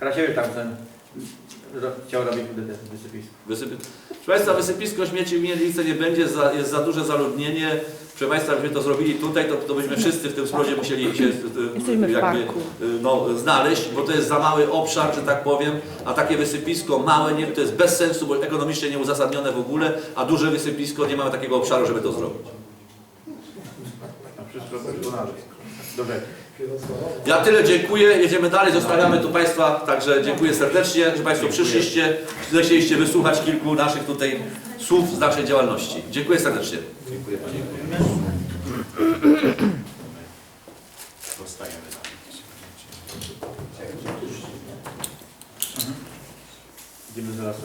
Krasiewicz tam ten ro- chciał robić wtedy wysypisko. Wysypy... Proszę Państwa, wysypisko śmieci w Mielnicy nie będzie, za, jest za duże zaludnienie. Proszę Państwa, gdybyśmy to zrobili tutaj, to, to byśmy wszyscy w tym spłodzie musieli się y, Jesteśmy w jakby parku. y, no, znaleźć, bo to jest za mały obszar, że tak powiem, a takie wysypisko małe nie, to jest bez sensu, bo ekonomicznie nieuzasadnione w ogóle, a duże wysypisko nie mamy takiego obszaru, żeby to zrobić. A wszystko wykonane. Dobrze. Ja tyle dziękuję, jedziemy dalej, zostawiamy tu Państwa, także dziękuję serdecznie, że Państwo przyszliście, zechcieliście wysłuchać kilku naszych tutaj słów z naszej działalności. Dziękuję serdecznie. Dziękuję Panie Zostajemy Idziemy zaraz.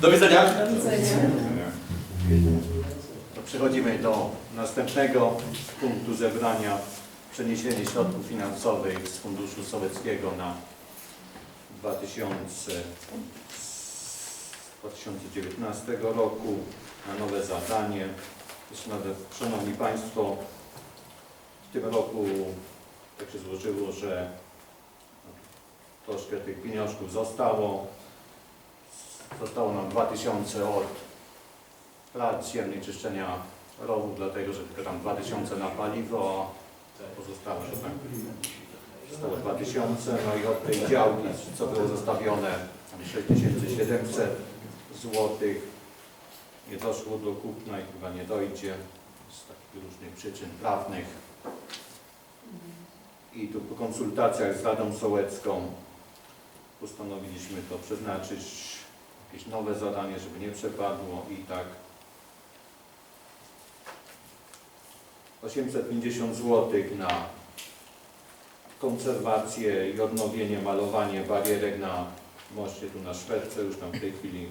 Do widzenia. To przechodzimy do następnego punktu zebrania. Przeniesienie środków finansowych z Funduszu Sowieckiego na 2000, z 2019 roku na nowe zadanie. Szanowni Państwo, w tym roku tak się złożyło, że troszkę tych pieniążków zostało. Zostało nam 2000 od plac ziemnej czyszczenia rowów, dlatego że tylko tam 2000 na paliwo, pozostałe to tak zostało 2000, no i od tej działki, co było zostawione, tam 6700 złotych, nie doszło do kupna i chyba nie dojdzie z takich różnych przyczyn prawnych. I tu po konsultacjach z Radą Sołecką postanowiliśmy to przeznaczyć jakieś nowe zadanie, żeby nie przepadło i tak 850 zł na konserwację i odnowienie, malowanie barierek na moście tu na Szwedce, już tam w tej chwili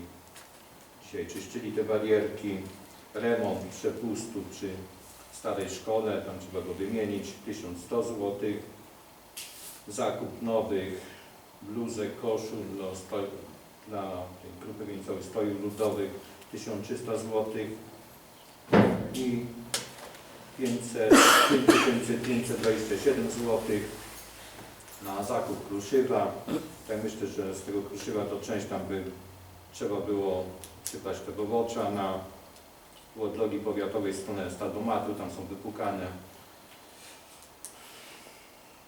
dzisiaj czyszczyli te barierki, remont przepustu przy starej szkole, tam trzeba go wymienić, 1100 zł, zakup nowych bluzek, koszul dla, sto- grupy wieńcowej strojów ludowych 1300 zł i 500, 5527 zł na zakup kruszywa. Tak myślę, że z tego kruszywa to część tam by trzeba było sypać tego wocza na od drogi powiatowej stronę stadomatu, tam są wypukane.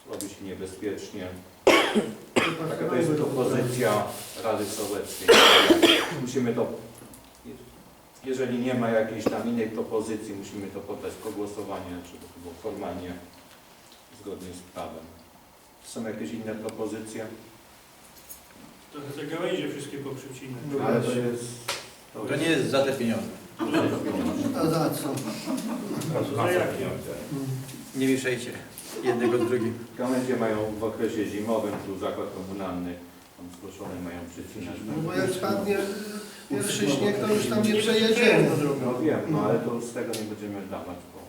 Robi się niebezpiecznie. Taka to jest propozycja Rady Sołeckiej. Musimy to, jeżeli nie ma jakiejś tam innej propozycji, musimy to poddać pod głosowanie, żeby to było formalnie zgodnie z prawem. Są jakieś inne propozycje? Trochę te gałęzie wszystkie poprzycinać. Ale to jest... To nie jest za te pieniądze. A za co? Za jakie? Nie mieszajcie jednego z drugim. Gałęzie mają w okresie zimowym, tu zakład komunalny, tam zgłoszone mają przycinać. No bo jak spadnie pierwszy śnieg, to już tam nie przejedziemy. No wiem, no ale to z tego nie będziemy dawać, bo...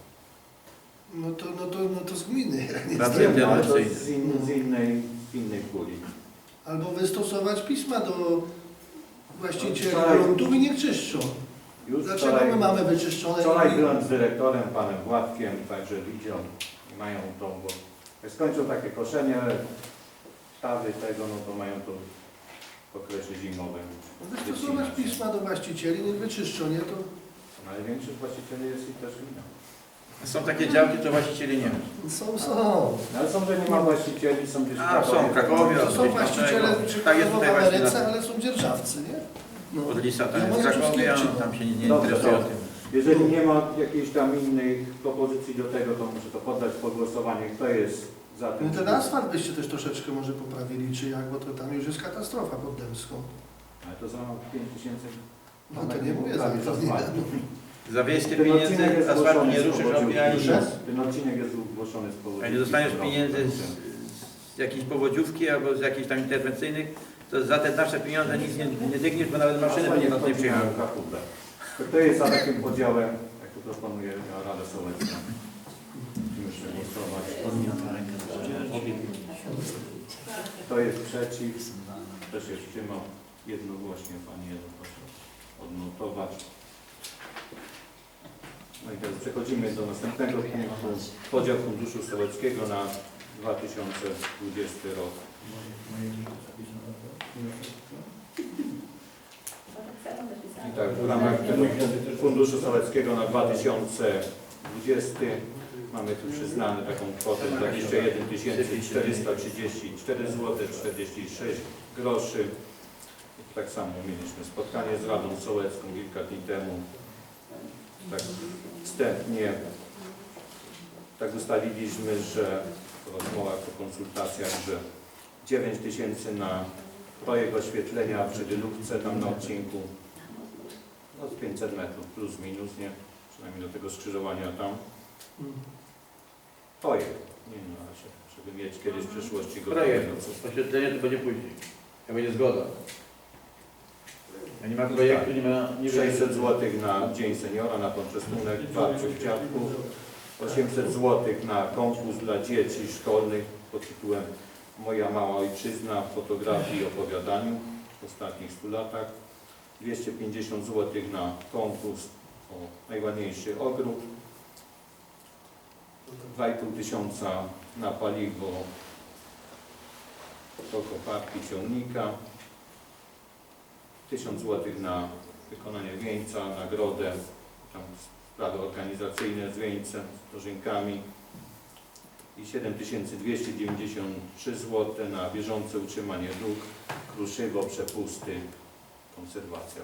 No to, no to, no to z gminy. nie z- Wiem, no, ale to z, in, z innej, innej puli. Albo wystosować pisma do właścicieli Wczoraj- gruntów i niech czyszczą. Już Dlaczego wczoraj, my mamy wyczyszczone? wczoraj byłem z dyrektorem, panem Władkiem, także widział i mają to, bo jak skończą takie koszenie, stawy tego, no to mają to w okresie zimowym. Wystosować pisma do właścicieli, niech wyczyszczą, nie? To Ale większość właścicieli jest i też gmina. Są takie działki, to właścicieli nie ma. są, są. No, Ale są, że nie ma właścicieli, są gdzieś w A, są w Krakowie. To są właściciele czy Tak jest w tutaj właśnie Ameryce, na, ale są dzierżawcy, nie? No. od Lisa, tam Ja jest mogę Krakowie, a tam się nie, nie Dobrze, interesuje to- tym. Jeżeli nie ma jakiejś tam innej propozycji do tego, to muszę to poddać pod głosowanie. Kto jest za tym? No ten asfalt byście też troszeczkę może poprawili, czy jak, bo to tam już jest katastrofa pod Dębską. Ale to za 5 tysięcy. No to nie mówię za to. Za wiejskie Ten pieniędzy odcinek jest asfaltu zgłoszony nie z ruszysz, powodu- robi ani nic. Ten odcinek jest zgłoszony z powodu. A nie dostaniesz pieniędzy z, z jakiejś powodziówki albo z jakichś tam interwencyjnych, to za te nasze pieniądze nic nie, nie dygniesz, bo nawet maszyny by nie, nas nie przyjechał. Kto jest za takim podziałem, jak to proponuje Rada Sołecka? Kto jest przeciw? Kto się wstrzymał? Jednogłośnie Pani Ewo, proszę odnotować. No i teraz przechodzimy do następnego punktu. Podział Funduszu Sołeckiego na 2020 rok. I tak, w ramach Funduszu Sołeckiego na 2020 mamy tu przyznane taką kwotę 21 434 zł 46 groszy. Tak samo mieliśmy spotkanie z Radą Sołecką kilka dni temu. Tak wstępnie tak ustaliliśmy, że po rozmowach, po konsultacjach, że 9 tysięcy na projekt oświetlenia przy Dylówce tam na odcinku no z 500 metrów plus minus, nie? Przynajmniej do tego skrzyżowania tam. Projekt, nie razie, żeby mieć kiedyś w przyszłości gotowe. Projekt. no Oświetlenie to będzie później. Jak będzie zgoda. A nie ma projektu, nie ma... Nie 600 zł na Dzień Seniora, na poczęstunek babciów, dziadków. 800 zł na konkurs dla dzieci szkolnych pod tytułem Moja mała ojczyzna w fotografii i opowiadaniu w ostatnich 100 latach. 250 zł na konkurs o najładniejszy ogród. 2,5 tysiąca na paliwo do koparki ciągnika. 1000 zł na wykonanie wieńca, nagrodę, tam sprawy organizacyjne z wieńcem, z dożynkami i 7293 zł na bieżące utrzymanie dróg, kruszywo, przepusty, konserwacja.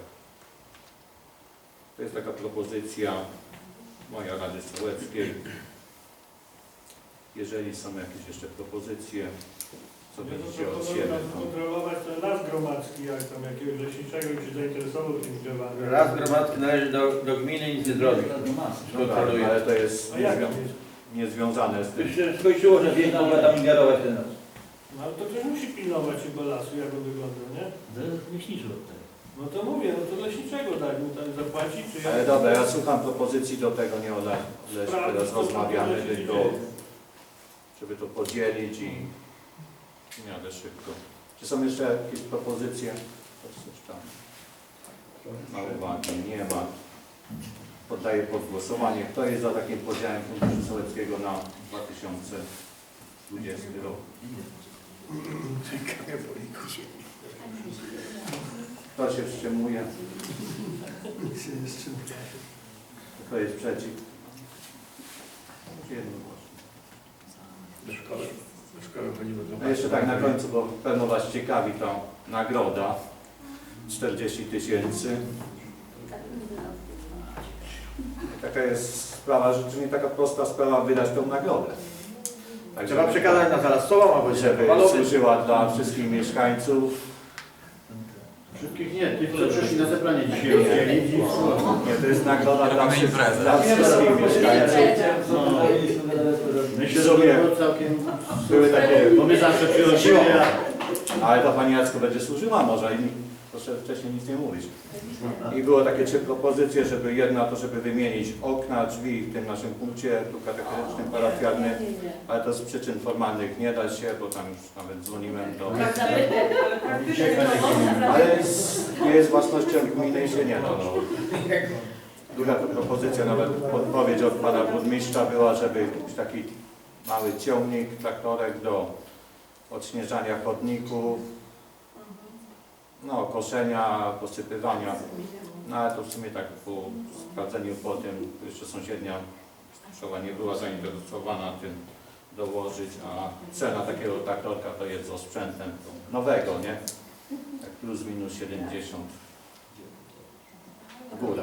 To jest taka propozycja moja Rady Sołeckiej. Jeżeli są jakieś jeszcze propozycje, co Ja będziecie to od siebie, tam kontrolować ten las gromadzki, jak tam jakiegoś leśniczego by się zainteresował tymi drzewami. Raz gromadzki należy do, do gminy i nic nie zrobi. no tak, Kontroluje. ale to jest A jak niezwią- tam jest? niezwiązane z tym. Już się skończyło, że wiek mogła tam ingerować ten nas. No ale to ktoś musi pilnować chyba lasu, jak on wygląda, nie? Leśniczy od tego. No to mówię, no to leśniczego dać mu tam zapłacić, czy jak? Ale dobra, ja słucham propozycji do tego, nie o Le- Leś, teraz co rozmawiamy, tylko dzieje. Żeby to podzielić i w miarę szybko. Czy są jeszcze jakieś propozycje? Na uwagi nie ma. Poddaję pod głosowanie. Kto jest za takim podziałem Funduszu Sołeckiego na 2020 rok? Kto się wstrzymuje? Kto jest przeciw? Jednogłośnie. Do szkoły. Do No jeszcze tak na końcu, bo pewno Was ciekawi ta nagroda. 40 tysięcy. Taka jest sprawa, że to nie taka prosta sprawa wydać tą nagrodę. Tak, Trzeba żeby- przekazać na zaraz sobą albo Żeby służyła dla wszystkich mieszkańców. Wszystkich nie, tych, co przyszli na zebranie dzisiaj. Rozdzielić Nie, to jest nagroda dla, wszy- dla wszystkich mieszkańców. Myślę, że było całkiem... Były takie, Bo my zawsze przychodzimy, a ale to Pani Jacko będzie służyła może i proszę wcześniej nic nie mówić. I było takie trzy propozycje, żeby jedna to, żeby wymienić okna, drzwi w tym naszym punkcie tu kategorycznym, parafialnym, ale to z przyczyn formalnych nie da się, bo tam już nawet dzwoniłem do... Ale nie jest własnością gminy i się nie da. No. Druga propozycja, nawet podpowiedź od pana burmistrza była, żeby jakiś taki mały ciągnik, traktorek do odśnieżania chodników, no, koszenia, posypywania. No ale to w sumie tak po sprawdzeniu po tym, jeszcze sąsiednia szkoła nie była zainteresowana tym dołożyć, a cena takiego traktorka to jest z osprzętem nowego, nie? Tak plus minus 70 w górę.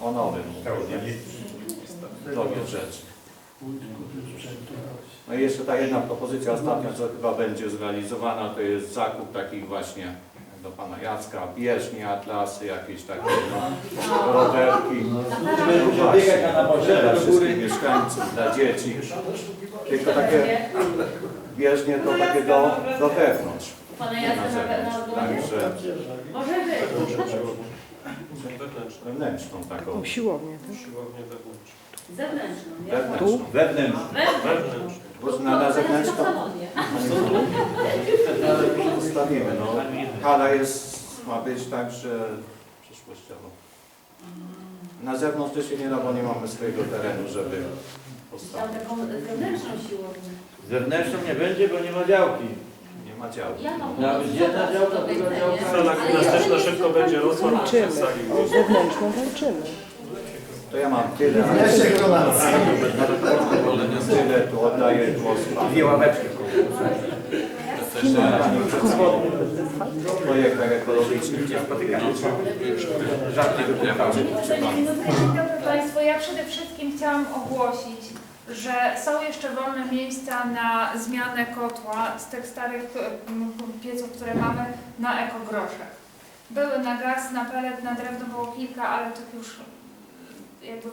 O nowym, nie? Drogie rzeczy. No i jeszcze ta jedna propozycja ostatnia, co chyba będzie zrealizowana, to jest zakup takich właśnie do pana Jacka, bieżnie, atlasy, jakieś takie no, rowerki. No właśnie, dla wszystkich mieszkańców, dla dzieci. Tylko takie bieżnie to takie do, do wewnątrz, Pana na Jacka na zewnątrz. pewno Także Może być. wewnętrzną taką. Siłownię. Zewnętrzną, nie? Wewnętrzną. Wewnętrzny. Wewnętrzną. Bo na, na zewnętrzną W salonie. Ustawimy, no. Hala jest, ma być także przyszłościowo. Na zewnątrz też się nie da, bo nie mamy swojego terenu, żeby Chciałam taką zewnętrzną siłownię. Zewnętrzną nie będzie, bo nie ma działki. Nie ma działki. Ja mam Miała być jedna działka, druga działka. Sala gimnastyczna szybko będzie rosła na Walczymy. sali. O zewnętrzną walczymy. To ja mam tyle. Jeszcze kolację. Tyle, tu oddaję głos panu. Dwie ławeczki. W projektach ekologicznych wypływały. Dzień dobry Państwu. Ja przede wszystkim chciałam ogłosić, że są jeszcze wolne miejsca na zmianę kotła z tych starych m, pieców, które mamy na ekogroszek. Były na gaz, na pelet, na drewno było kilka, ale tych już 也不